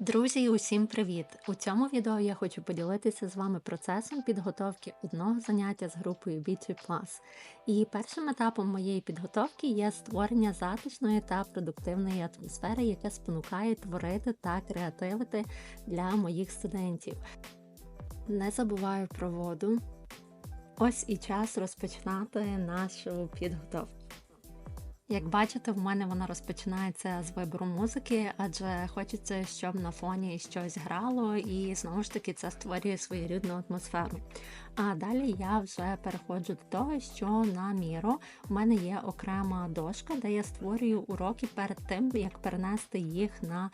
Друзі, усім привіт! У цьому відео я хочу поділитися з вами процесом підготовки одного заняття з групою B2+. І першим етапом моєї підготовки є створення затишної та продуктивної атмосфери, яка спонукає творити та креативити для моїх студентів. Не забуваю про воду. Ось і час розпочинати нашу підготовку. Як бачите, в мене вона розпочинається з вибору музики, адже хочеться, щоб на фоні щось грало, і знову ж таки це створює своєрідну атмосферу. А далі я вже переходжу до того, що на міру в мене є окрема дошка, де я створюю уроки перед тим, як перенести їх на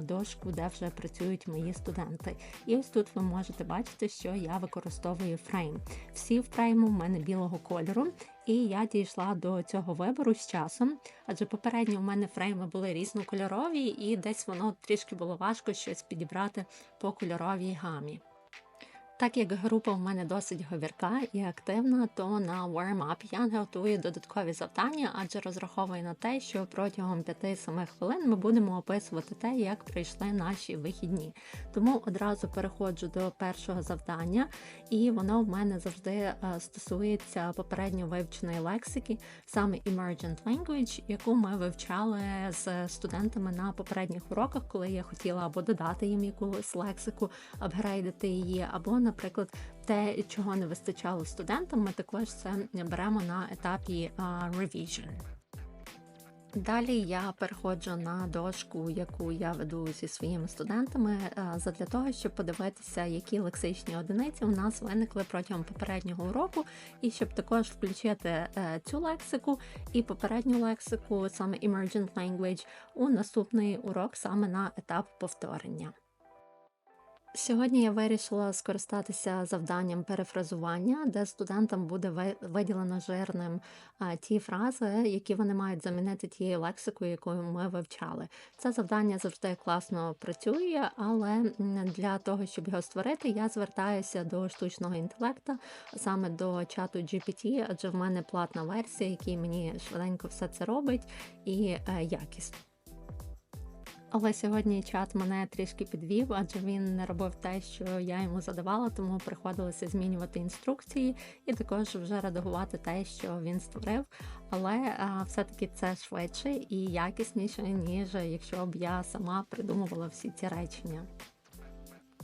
дошку, де вже працюють мої студенти. І ось тут ви можете бачити, що я використовую фрейм. Всі фрейми в мене білого кольору. І я дійшла до цього вибору з часом, адже попередньо в мене фрейми були різнокольорові, і десь воно трішки було важко щось підібрати по кольоровій гамі. Так як група в мене досить говірка і активна, то на warm-up я готую додаткові завдання, адже розраховую на те, що протягом 5-7 хвилин ми будемо описувати те, як пройшли наші вихідні. Тому одразу переходжу до першого завдання, і воно в мене завжди е, стосується попередньо вивченої лексики, саме Emergent Language, яку ми вивчали з студентами на попередніх уроках, коли я хотіла або додати їм якусь лексику, апгрейдити її, або на наприклад, те, чого не вистачало студентам, ми також це беремо на етапі revision. Далі я переходжу на дошку, яку я веду зі своїми студентами, для того, щоб подивитися, які лексичні одиниці у нас виникли протягом попереднього уроку, і щоб також включити е, цю лексику і попередню лексику, саме Emergent Language, у наступний урок саме на етап повторення. Сьогодні я вирішила скористатися завданням перефразування, де студентам буде виділено жирним ті фрази, які вони мають замінити тією лексикою, якою ми вивчали. Це завдання завжди класно працює, але для того, щоб його створити, я звертаюся до штучного інтелекту, саме до чату GPT, адже в мене платна версія, який мені швиденько все це робить і е, якісно. Але сьогодні чат мене трішки підвів, адже він не робив те, що я йому задавала, тому приходилося змінювати інструкції і також вже редагувати те, що він створив. Але все-таки це швидше і якісніше, ніж якщо б я сама придумувала всі ці речення.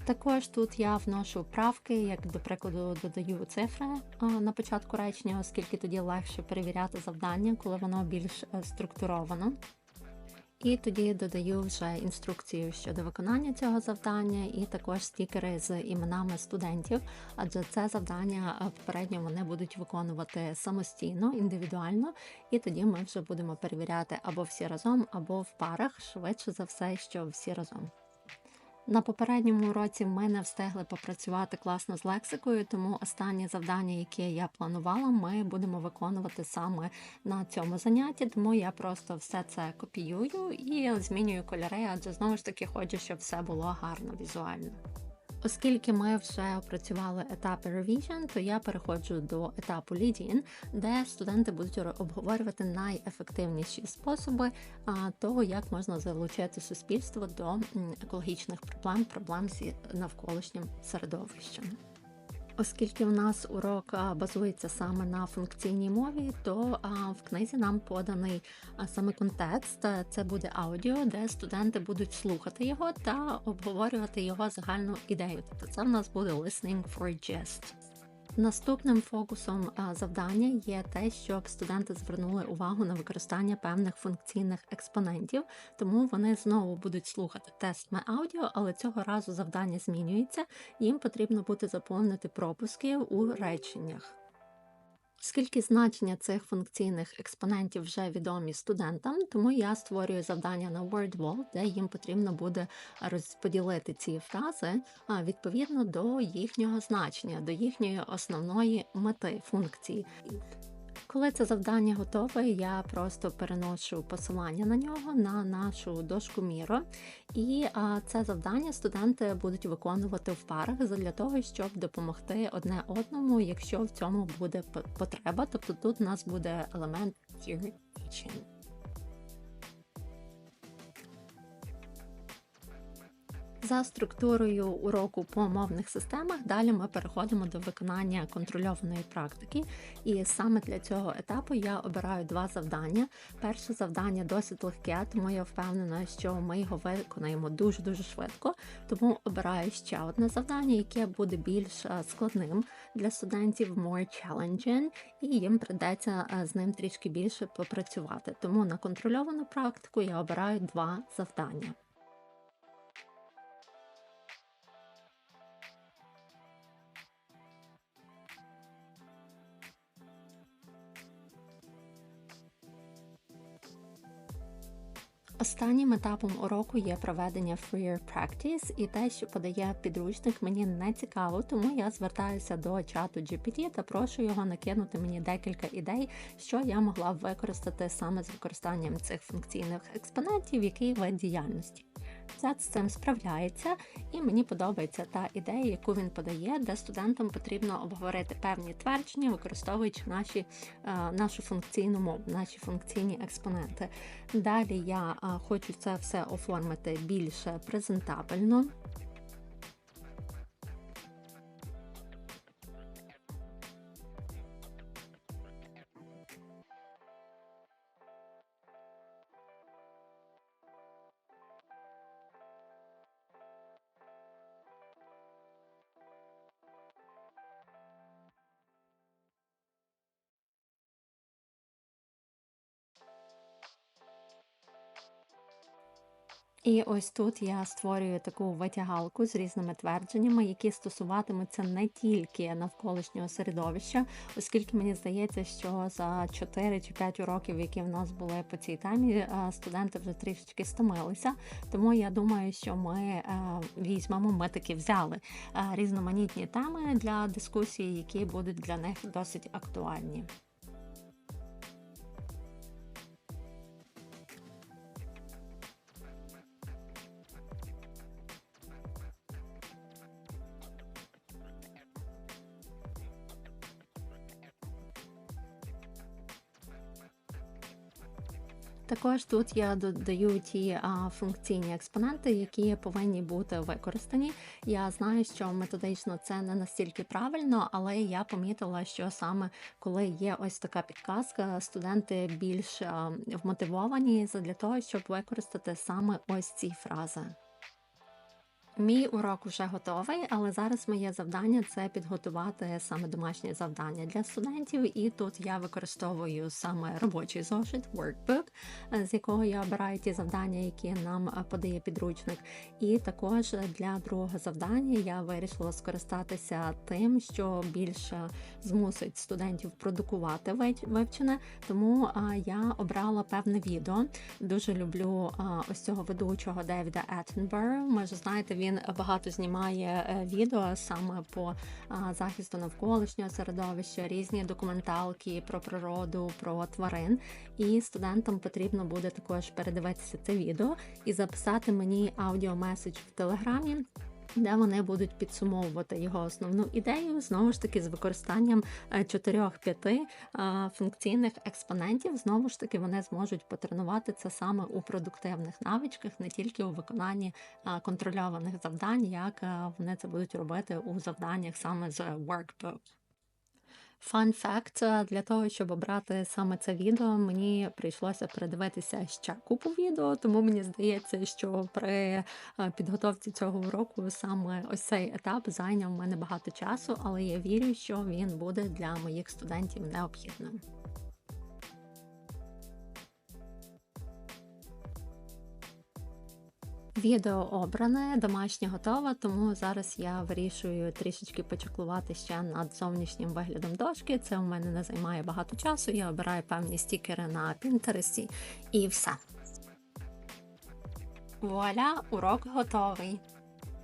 Також тут я вношу правки, як до прикладу додаю цифри на початку речення, оскільки тоді легше перевіряти завдання, коли воно більш е, структуровано. І тоді додаю вже інструкцію щодо виконання цього завдання, і також стікери з іменами студентів, адже це завдання е, попередньо вони будуть виконувати самостійно, індивідуально, і тоді ми вже будемо перевіряти або всі разом, або в парах, швидше за все, що всі разом. На попередньому уроці ми не встигли попрацювати класно з лексикою, тому останнє завдання, яке я планувала, ми будемо виконувати саме на цьому занятті. Тому я просто все це копіюю і змінюю кольори, адже знову ж таки хочу, щоб все було гарно візуально. Оскільки ми вже опрацювали етапи revision, то я переходжу до етапу lead-in, де студенти будуть обговорювати найефективніші способи того, як можна залучити суспільство до екологічних проблем, проблем з навколишнім середовищем. Оскільки в нас урок базується саме на функційній мові, то в книзі нам поданий саме контекст. Це буде аудіо, де студенти будуть слухати його та обговорювати його загальну ідею. Тобто це в нас буде listening for gist. Наступним фокусом завдання є те, щоб студенти звернули увагу на використання певних функційних експонентів, тому вони знову будуть слухати тестами аудіо, але цього разу завдання змінюється, їм потрібно буде заповнити пропуски у реченнях. Оскільки значення цих функційних експонентів вже відомі студентам, тому я створюю завдання на WordWall, де їм потрібно буде розподілити ці фрази відповідно до їхнього значення, до їхньої основної мети функції. Коли це завдання готове, я просто переношу посилання на нього на нашу дошку Міро, і це завдання студенти будуть виконувати в парах для того, щоб допомогти одне одному, якщо в цьому буде потреба. Тобто тут у нас буде елемент teaching. За структурою уроку по мовних системах далі ми переходимо до виконання контрольованої практики, і саме для цього етапу я обираю два завдання. Перше завдання досить легке, тому я впевнена, що ми його виконаємо дуже дуже швидко. Тому обираю ще одне завдання, яке буде більш е, складним для студентів, more challenging, і їм придеться е, з ним трішки більше попрацювати. Тому на контрольовану практику я обираю два завдання. Останнім етапом уроку є проведення Freer Practice, і те, що подає підручник, мені не цікаво, тому я звертаюся до чату GPT та прошу його накинути мені декілька ідей, що я могла б використати саме з використанням цих функційних експонентів, який вид діяльності. Чат з цим справляється, і мені подобається та ідея, яку він подає, де студентам потрібно обговорити певні твердження, використовуючи наші, е, нашу функційну мову, наші функційні експоненти. Далі я е, хочу це все оформити більш презентабельно. І ось тут я створюю таку витягалку з різними твердженнями, які стосуватимуться не тільки навколишнього середовища, оскільки мені здається, що за 4 чи 5 уроків, які в нас були по цій темі, е, студенти вже трішечки стомилися. Тому я думаю, що ми е, візьмемо, ми таки взяли е, різноманітні теми для дискусії, які будуть для них досить актуальні. Також тут я додаю ті а, функційні експоненти, які повинні бути використані. Я знаю, що методично це не настільки правильно, але я помітила, що саме коли є ось така підказка, студенти більш а, вмотивовані для того, щоб використати саме ось ці фрази. Мій урок вже готовий, але зараз моє завдання це підготувати саме домашнє завдання для студентів. І тут я використовую саме робочий зошит, workbook, з якого я обираю ті завдання, які нам подає підручник. І також для другого завдання я вирішила скористатися тим, що більше змусить студентів продукувати вивчене. Тому я обрала певне відео. Дуже люблю ось цього ведучого Девіда Еттенбера. Може, знаєте, він він багато знімає е, відео саме по захисту навколишнього середовища, різні документалки про природу, про тварин. І студентам потрібно буде також передивитися це відео і записати мені аудіомеседж в телеграмі де вони будуть підсумовувати його основну ідею знову ж таки з використанням 4-5 е, е, функційних експонентів. Знову ж таки, вони зможуть потренувати це саме у продуктивних навичках, не тільки у виконанні е, контрольованих завдань, як вони це будуть робити у завданнях саме з workbook. Фан факт, для того, щоб обрати саме це відео, мені прийшлося передивитися ще купу відео, тому мені здається, що при підготовці цього уроку саме ось цей етап зайняв мене багато часу, але я вірю, що він буде для моїх студентів необхідним. Відео обране, домашнє готове, тому зараз я вирішую трішечки почеклувати ще над зовнішнім виглядом дошки. Це у мене не займає багато часу. Я обираю певні стікери на пінтересі і все. Вуаля, урок готовий.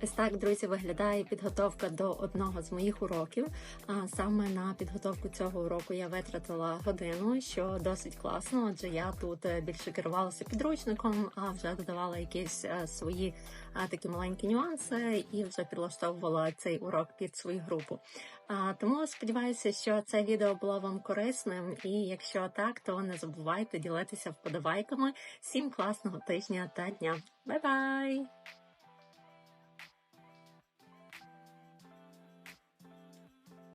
Ось так, друзі, виглядає підготовка до одного з моїх уроків. А саме на підготовку цього уроку я витратила годину, що досить класно, адже я тут е, більше керувалася підручником, а вже додавала якісь е, свої такі маленькі нюанси і вже підлаштовувала цей урок під свою групу. А, Тому сподіваюся, що це відео було вам корисним, і якщо так, то не забувайте ділитися вподобайками. Всім класного тижня та дня. Бай-бай!